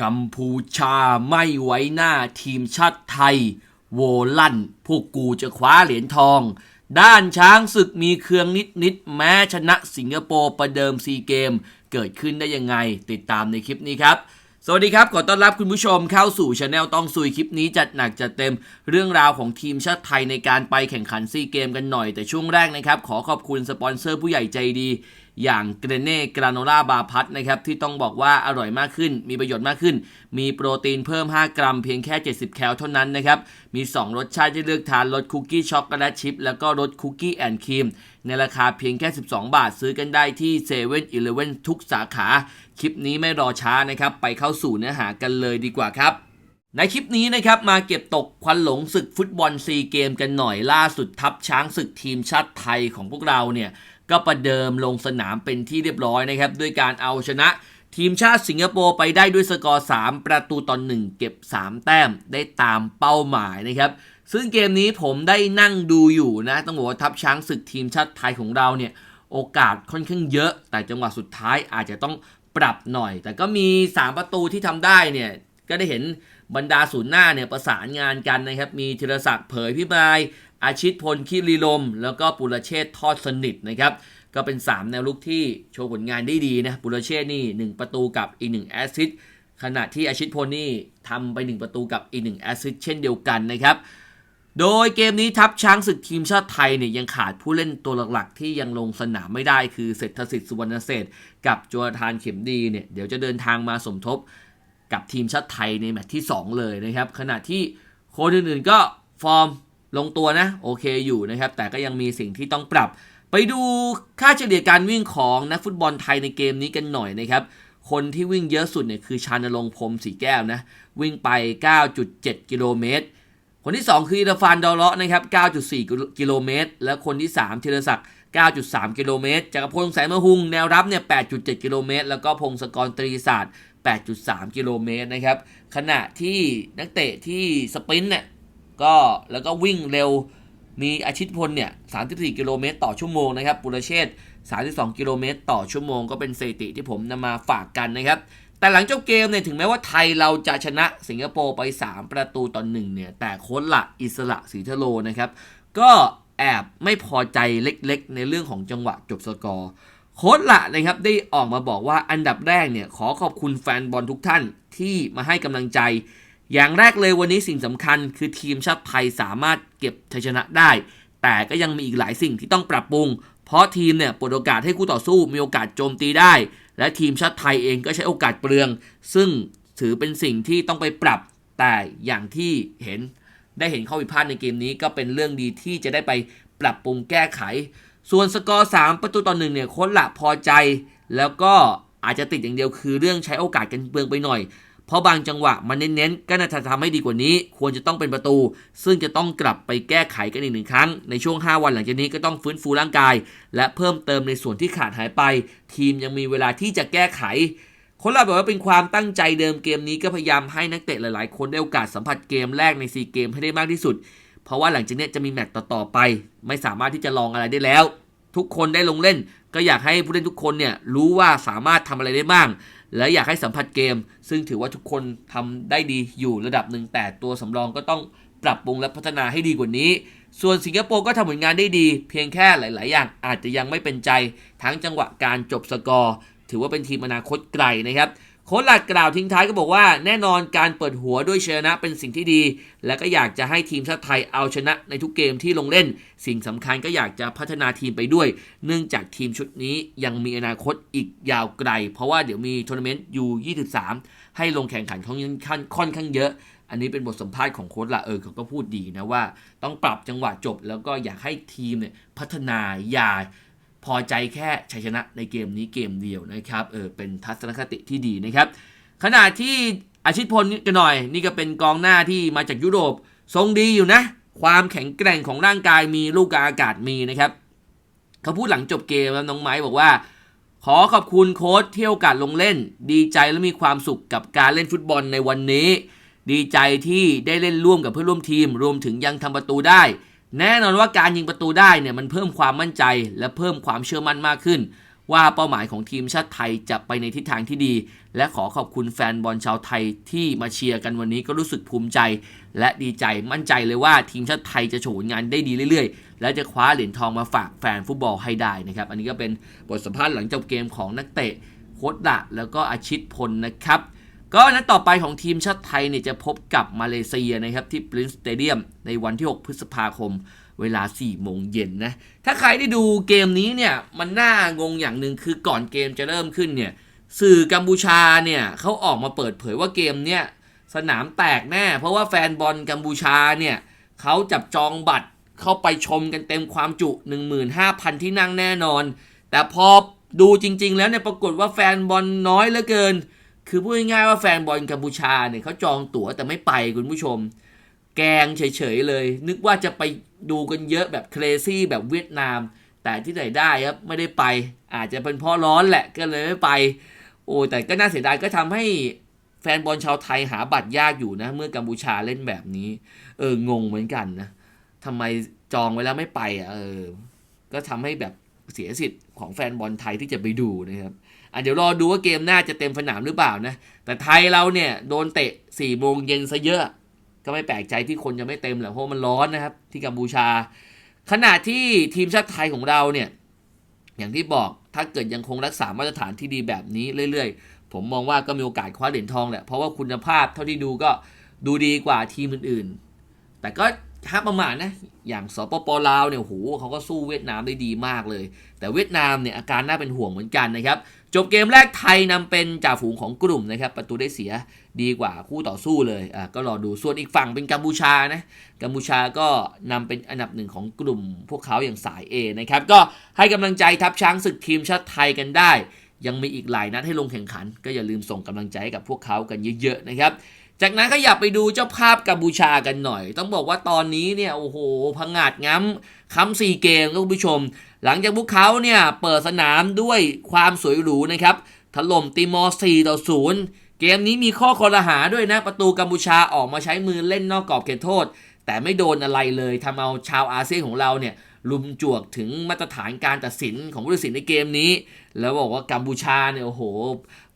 กัมพูชาไม่ไว้หน้าทีมชาติไทย โวลั่น พวกกูจะคว้าเหรียญทอง ด้านช้างศึกมีเครื่องนิดนิดๆแม้ชนะสิงคโปร์ประเดิมซีเกม เกิดขึ้นได้ยังไงติดตามในคลิปนี้ครับ สวัสดีครับ ขอต้อนรับคุณผู้ชมเข้าสู่ช anel ต้องซุยคลิปนี้จัดหนักจัดเต็มเรื่องราวของทีมชาติไทยในการไปแข่งขันซีเกมกันหน่อยแต่ช่วงแรกนะครับ ขอขอบคุณสปอนเซอร์ผู้ใหญ่ใจดี อย่างเกรเน่กราโนล่าบาพัทนะครับที่ต้องบอกว่าอร่อยมากขึ้น มีประโยชน์มากขึ้น มีโปรตีนเพิ่ม 5 กรัมเพียงแค่ 70 แคลเท่านั้นนะครับมี 2 รสชาติที่เลือกทานรสคุกกี้ช็อกโกแลตชิพแล้วก็รสคุกกี้แอนด์ครีมในราคาเพียงแค่ 12 บาทซื้อกันได้ที่7 e เ e ่ e อทุกสาขา คลิปนี้ไม่รอช้านะครับ ไปเข้าสู่เนื้อหากันเลยดีกว่าครับในคลิปนี้นะครับมาเก็บตกควันหลงศึกฟุตบอลซีเกมกันหน่อยล่าสุดทัพช้างศึกทีมชาติไทยของพวกเราเนี่ย ก็ประเดิมลงสนามเป็นที่เรียบร้อยนะครับ ด้วยการเอาชนะทีมชาติสิงคโปร์ไปได้ด้วยสกอร์ 3 ประตูต่อ1เก็บ 3 แต้มได้ตามเป้าหมายนะครับ ซึ่งเกมนี้ผมได้นั่งดูอยู่นะ ต้องบอกว่าทัพช้างศึกทีมชาติไทยของเราเนี่ย โอกาสค่อนข้างเยอะ แต่จังหวะสุดท้ายอาจจะต้องปรับหน่อย แต่ก็มี 3 ประตูที่ทำได้เนี่ย ก็ได้เห็นบรรดาศูนย์หน้าเนี่ยประสานงานกันนะครับ มีธีรศักดิ์เผยพิมาย อาชิตพลคีรีลม แล้วก็ปุรเชษทอดสนิทนะครับ ก็เป็น 3 แนวลุกที่โชว์ผลงานได้ดีนะ ปุรเชษนี่ 1 ประตูกับอีก 1 แอสซิสขณะที่อาชิตพลนี่ทำไป 1 ประตูกับอีก 1 แอสซิสเช่นเดียวกันนะครับ โดยเกมนี้ทัพช้างศึกทีมชาติไทยเนี่ยยังขาดผู้เล่นตัวหลักๆ ที่ยังลงสนามไม่ได้คือเศรษฐสิทธิ์สุวรรณเศษกับโจทานเข็มดีเนี่ยเดี๋ยวจะเดินทางมาสมทบกับทีมชาติไทยในแมตช์ที่ 2 เลยนะครับ ขณะที่โค้ชอื่นๆก็ฟอร์ม ลงตัวนะโอเคอยู่นะครับ แต่ก็ยังมีสิ่งที่ต้องปรับ ไปดูค่าเฉลี่ยการวิ่งของนักฟุตบอลไทยในเกมนี้กันหน่อยนะครับ คนที่วิ่งเยอะสุดเนี่ยคือชานรงพรมสีแก้วนะ วิ่งไป 9.7 กิโลเมตร คนที่ 2 คืออิราฟานดอลเลาะนะครับ 9.4 กิโลเมตร และคนที่ 3ธีรศักดิ์9.3 กิโลเมตรจักรพลแสงมะหุงแนวรับเนี่ย 8.7 กิโลเมตร แล้วก็พงศกรตรีศาสตร์ 8.3 กิโลเมตรนะครับ ขณะที่นักเตะที่สปรินต์เนี่ย ก็แล้วก็วิ่งเร็วมีอาชิตพลเนี่ย 34 กิโลเมตรต่อชั่วโมงนะครับ ปุรเชษฐ์32 กิโลเมตรต่อชั่วโมง ก็เป็นสถิติที่ผมนำมาฝากกันนะครับ แต่หลังจบเกมเนี่ย ถึงแม้ว่าไทยเราจะชนะสิงคโปร์ไป 3 ประตูต่อ1เนี่ย แต่โค้ชละอิสระศรีทโลนะครับ ก็แอบไม่พอใจเล็กๆ ในเรื่องของจังหวะจบสกอร์ โค้ชละนะครับได้ออกมาบอกว่าอันดับแรกเนี่ยขอขอบคุณแฟนบอลทุกท่านที่มาให้กำลังใจ อย่างแรกเลยวันนี้สิ่งสำคัญคือทีมชาติไทยสามารถเก็บชัยชนะได้ แต่ก็ยังมีอีกหลายสิ่งที่ต้องปรับปรุง เพราะทีมเนี่ยปิดโอกาสให้คู่ต่อสู้มีโอกาสโจมตีได้ และทีมชาติไทยเองก็ใช้โอกาสเปลือง ซึ่งถือเป็นสิ่งที่ต้องไปปรับ แต่อย่างที่เห็นได้เห็นข้อผิดพลาดในเกมนี้ก็เป็นเรื่องดีที่จะได้ไปปรับปรุงแก้ไข ส่วนสกอร์ 3 ประตูต่อหนึ่งเนี่ยโค้ชละพอใจ แล้วก็อาจจะติดอย่างเดียวคือเรื่องใช้โอกาสกันเปลืองไปหน่อย เพราะบางจังหวะมันเน้นๆก็น่าจะทำให้ดีกว่านี้ ควรจะต้องเป็นประตู ซึ่งจะต้องกลับไปแก้ไขกันอีกหนึ่งครั้ง ในช่วง 5 วันหลังจากนี้ก็ต้องฟื้นฟูร่างกาย และเพิ่มเติมในส่วนที่ขาดหายไป ทีมยังมีเวลาที่จะแก้ไขคนเราบอกว่าเป็นความตั้งใจเดิมเกมนี้ก็พยายามให้นักเตะหลาย ๆ คนได้โอกาสสัมผัสเกมแรกในซีเกมให้ได้มากที่สุด เพราะว่าหลังจากนี้จะมีแมตต์ต่อ ๆ ไป ไม่สามารถที่จะลองอะไรได้แล้ว ทุกคนได้ลงเล่น ก็อยากให้ผู้เล่นทุกคนเนี่ยรู้ว่าสามารถทำอะไรได้บ้าง และอยากให้สัมผัสเกม ซึ่งถือว่าทุกคนทำได้ดีอยู่ระดับหนึ่งแต่ตัวสำรองก็ต้องปรับปรุงและพัฒนาให้ดีกว่านี้ ส่วนสิงคโปร์ก็ทำผลงานได้ดี เพียงแค่หลาย ๆ อย่างอาจจะยังไม่เป็นใจ ทั้งจังหวะการจบสกอร์ ถือว่าเป็นทีมอนาคตไกลนะครับโค้ชหลักกล่าวทิ้งท้ายก็บอกว่าแน่นอนการเปิดหัวด้วยชนะเป็นสิ่งที่ดี และก็อยากจะให้ทีมชาติไทยเอาชนะในทุกเกมที่ลงเล่น สิ่งสำคัญก็อยากจะพัฒนาทีมไปด้วย เนื่องจากทีมชุดนี้ยังมีอนาคตอีกยาวไกล เพราะว่าเดี๋ยวมีทัวร์นาเมนต์ยู23ให้ลงแข่งขันค่อนข้างค่อนข้างเยอะ อันนี้เป็นบทสัมภาษณ์ของโค้ชละเออเขาก็พูดดีนะว่า ต้องปรับจังหวะจบ แล้วก็อยากให้ทีมเนี่ยพัฒนาอย่า พอใจแค่ชัยชนะในเกมนี้เกมเดียวนะครับเออเป็นทัศนคติที่ดีนะครับ ขณะที่อาชิตพลกันหน่อย นี่ก็เป็นกองหน้าที่มาจากยุโรป ทรงดีอยู่นะ ความแข็งแกร่งของร่างกายมีลูกกาอากาศมีนะครับเขาพูดหลังจบเกมแล้วน้องไม้บอกว่า ขอขอบคุณโค้ชที่ให้โอกาสลงเล่น ดีใจและมีความสุขกับการเล่นฟุตบอลในวันนี้ ดีใจที่ได้เล่นร่วมกับเพื่อนร่วมทีม รวมถึงยังทำประตูได้ แน่นอนว่าการยิงประตูได้เนี่ยมันเพิ่มความมั่นใจและเพิ่มความเชื่อมั่นมากขึ้น ว่าเป้าหมายของทีมชาติไทยจะไปในทิศทางที่ดี และขอขอบคุณแฟนบอลชาวไทยที่มาเชียร์กันวันนี้ก็รู้สึกภูมิใจ และดีใจมั่นใจเลยว่าทีมชาติไทยจะโชว์งานได้ดีเรื่อยๆ และจะคว้าเหรียญทองมาฝากแฟนฟุตบอลให้ได้นะครับอันนี้ก็เป็นบทสัมภาษณ์หลังจบเกมของนักเตะโคดดะแล้วก็อาชิตพลนะครับ ก็นัดต่อไปของทีมชาติไทยเนี่ยจะพบกับมาเลเซียนะครับที่ Prince Stadium ในวันที่ 6 พฤษภาคมเวลา 4 โมงเย็นนะ ถ้าใครได้ดูเกมนี้เนี่ย มันน่างงอย่างหนึ่งคือก่อนเกมจะเริ่มขึ้นเนี่ย สื่อกัมพูชาเนี่ยเขาออกมาเปิดเผยว่าเกมเนี่ย สนามแตกแน่ เพราะว่าแฟนบอลกัมพูชาเนี่ยเขาจับจองบัตรเข้าไปชมกันเต็มความจุ 15,000 ที่นั่งแน่นอน แต่พอดูจริง ๆ แล้วเนี่ยปรากฏว่าแฟนบอลน้อยเหลือเกิน คือพูดง่ายๆว่าแฟนบอลกัมพูชาเนี่ยเขาจองตั๋วแต่ไม่ไปคุณผู้ชม แกงเฉยๆเลย นึกว่าจะไปดูกันเยอะแบบเครซี่แบบเวียดนาม แต่ที่ไหนได้ครับไม่ได้ไป อาจจะเป็นเพราะร้อนแหละก็เลยไม่ไป โอ้แต่ก็น่าเสียดายก็ทำให้แฟนบอลชาวไทยหาบัตรยากอยู่นะ เมื่อกัมพูชาเล่นแบบนี้ เอองงเหมือนกันนะทำไมจองไว้แล้วไม่ไปอะเออ ก็ทำให้แบบเสียสิทธิ์ของแฟนบอลไทยที่จะไปดูนะครับ เดี๋ยวรอดูว่าเกมหน้าจะเต็มสนามหรือเปล่านะ แต่ไทยเราเนี่ยโดนเตะ4ี่โมงเย็นซะเยอะ ก็ไม่แปลกใจที่คนจะไม่เต็มแหละเพราะมันร้อนนะครับ ที่กัมพูชา ขณะที่ทีมชาติไทยของเราเนี่ยอย่างที่บอกถ้าเกิดยังคงรักษามาตรฐานที่ดีแบบนี้เรื่อยๆ ผมมองว่าก็มีโอกาสคว้าเหรียญทองแหละเพราะว่าคุณภาพเท่าที่ดูก็ดูดีกว่าทีมอื่นๆ แต่ก็ ห้ามประมาทนะ อย่างสปปลาวเนี่ยโหเขาก็สู้เวียดนามได้ดีมากเลย แต่เวียดนามเนี่ยอาการน่าเป็นห่วงเหมือนกันนะครับ จบเกมแรกไทยนำเป็นจ่าฝูงของกลุ่มนะครับ ประตูได้เสียดีกว่าคู่ต่อสู้เลย อะก็รอดูส่วนอีกฝั่งเป็นกัมพูชานะ กัมพูชาก็นำเป็นอันดับหนึ่งของกลุ่ม พวกเขาอย่างสาย A นะครับ ก็ให้กำลังใจทัพช้างศึกทีมชาติไทยกันได้ ยังมีอีกหลายนัดให้ลงแข่งขัน ก็อย่าลืมส่งกำลังใจให้กับพวกเขากันเยอะๆนะครับ จากนั้นก็อยากไปดูเจ้าภาพกัมพูชากันหน่อย ต้องบอกว่าตอนนี้เนี่ยโอ้โหพังงาดง้ำค้ำสี่เกมครับคุณผู้ชม หลังจากพวกเขาเนี่ยเปิดสนามด้วยความสวยหรูนะครับถล่มติมอร์4ต่อ0เกมนี้มีข้อคอรหาด้วยนะ ประตูกัมพูชาออกมาใช้มือเล่นนอกกรอบเขตโทษ แต่ไม่โดนอะไรเลยทำเอาชาวอาเซียนของเราเนี่ยลุมจวกถึงมาตรฐานการตัดสินของผู้ตัดสินในเกมนี้ แล้วบอกว่ากัมพูชาเนี่ยโอ้โห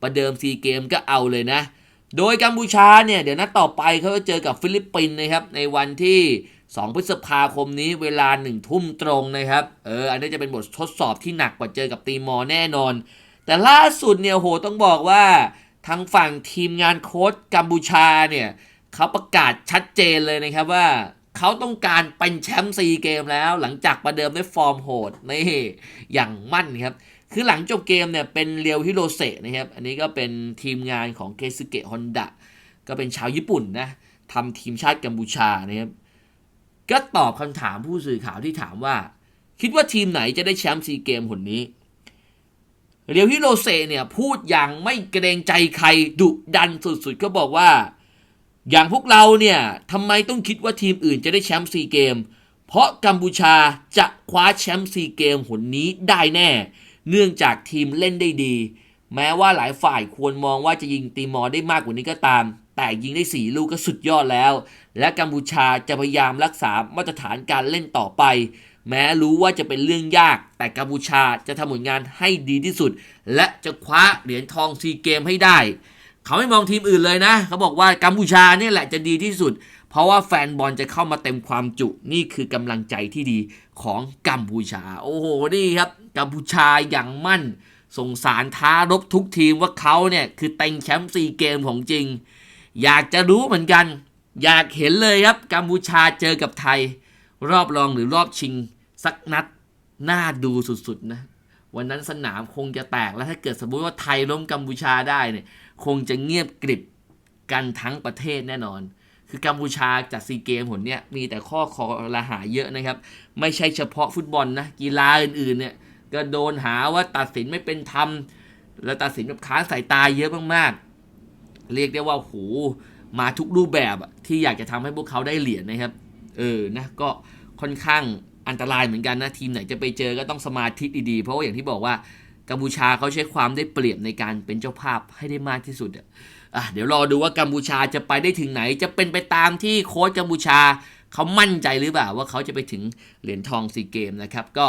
ประเดิมซีเกมก็เอาเลยนะ โดยกัมพูชาเนี่ยเดี๋ยวนัดต่อไปเขาจะเจอกับฟิลิปปินส์นะครับ ในวันที่ 2 พฤษภาคมนี้เวลา1ทุ่มตรงนะครับ เออ อันนี้จะเป็นบททดสอบที่หนักกว่าเจอกับตีมอร์แน่นอน แต่ล่าสุดเนี่ยโหต้องบอกว่าทางฝั่งทีมงานโค้ชกัมพูชาเนี่ยเขาประกาศชัดเจนเลยนะครับว่าเขาต้องการเป็นแชมป์ซีเกมแล้ว หลังจากประเดิมด้วยฟอร์มโหดนี่อย่างมั่นครับ คือหลังจบเกมเนี่ยเป็นเรียวฮิโรเซะนะครับ อันนี้ก็เป็นทีมงานของเคซึเกะฮอนดะก็เป็นชาวญี่ปุ่นนะทำทีมชาติกัมพูชานะครับ ก็ตอบคำถามผู้สื่อข่าวที่ถามว่า คิดว่าทีมไหนจะได้แชมป์ซีเกมคนนี้ เรียวฮิโรเซะเนี่ยพูดอย่างไม่เกรงใจใครดุดันสุดๆ ก็บอกว่า อย่างพวกเราเนี่ยทำไมต้องคิดว่าทีมอื่นจะได้แชมป์ซีเกม เพราะกัมพูชาจะคว้าแชมป์ซีเกมหนนี้ได้แน่ เนื่องจากทีมเล่นได้ดี แม้ว่าหลายฝ่ายควรมองว่าจะยิงตีมอร์ได้มากกว่านี้ก็ตาม แต่ยิงได้ 4 ลูกก็สุดยอดแล้ว และกัมพูชาจะพยายามรักษามาตรฐานการเล่นต่อไป แม้รู้ว่าจะเป็นเรื่องยาก แต่กัมพูชาจะทำผลงานให้ดีที่สุด และจะคว้าเหรียญทองซีเกมให้ได้ เขาไม่มองทีมอื่นเลยนะ เขาบอกว่ากัมพูชาเนี่ยแหละจะดีที่สุด เพราะว่าแฟนบอลจะเข้ามาเต็มความจุนี่คือกำลังใจที่ดีของกัมพูชา โอ้โหนี่ครับกัมพูชาอย่างมั่นส่งสารท้ารบทุกทีมว่าเขาเนี่ยคือเต็งแชมป์ซีเกมของจริง อยากจะรู้เหมือนกัน อยากเห็นเลยครับกัมพูชาเจอกับไทย รอบรองหรือรอบชิง สักนัดน่าดูสุดๆนะวันนั้นสนามคงจะแตกแล้วถ้าเกิดสมมติว่าไทยล้มกัมพูชาได้เนี่ยคงจะเงียบกริบกันทั้งประเทศแน่นอน คือกัมพูชาจัดซีเกมผลเนี่ยมีแต่ข้อคอรหาเยอะนะครับ ไม่ใช่เฉพาะฟุตบอลนะ กีฬาอื่นๆเนี่ยก็โดนหาว่าตัดสินไม่เป็นธรรม และตัดสินแบบค้านสายตาเยอะมากๆ เรียกได้ว่าโหมาทุกรูปแบบที่อยากจะทำให้พวกเขาได้เหรียญนะครับ เออนะก็ค่อนข้างอันตรายเหมือนกันนะ ทีมไหนจะไปเจอก็ต้องสมาธิดีๆ เพราะว่าอย่างที่บอกว่ากัมพูชาเขาใช้ความได้เปรียบในการเป็นเจ้าภาพให้ได้มากที่สุด อะเดี๋ยวรอดูว่ากัมพูชาจะไปได้ถึงไหน จะเป็นไปตามที่โค้ชกัมพูชาเขามั่นใจหรือเปล่าว่าเขาจะไปถึงเหรียญทองซีเกมนะครับก็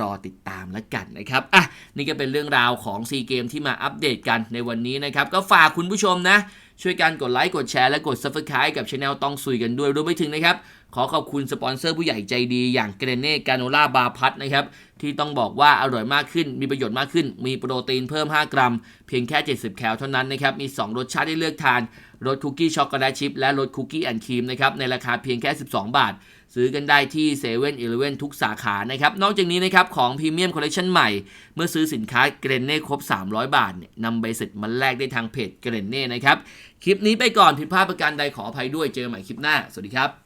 รอติดตามแล้วกันนะครับอะนี่ก็เป็นเรื่องราวของซีเกมที่มาอัปเดตกันในวันนี้นะครับ ก็ฝากคุณผู้ชมนะ ช่วยกันกดไลค์กดแชร์และกด Subscribe กับช anel ต้องซุยกันด้วยรวมไปถึงนะครับ ขอขอบคุณสปอนเซอร์ผู้ใหญ่ใจดีอย่างเกรเน่กาโนล่าบาร์พัทนะครับ ที่ต้องบอกว่าอร่อยมากขึ้น มีประโยชน์มากขึ้น มีโปรตีนเพิ่ม 5 กรัม เพียงแค่ 70 แคลเท่านั้นนะครับ มี 2 รสชาติให้เลือกทานรสคุกกี้ช็อกโกแลตชิพและรสคุกกี้แอนด์ครีมนะครับในราคาเพียงแค่ 12 บาท ซื้อกันได้ที่7 e เ e ่ e อทุกสาขานะครับนอกจากนี้นะครับของพรีเมียมคอลเลคชันใหม่ เมื่อซื้อสินค้าเกรนเน่ครบ 300 บาทเนี่ยนำใบเสร็จมาแลกได้ทางเพจเกรนเน่นะครับ คลิปนี้ไปก่อนผิดพลาดประการใดขออภัยด้วยเจอกันใหม่คลิปหน้า สวัสดีครับ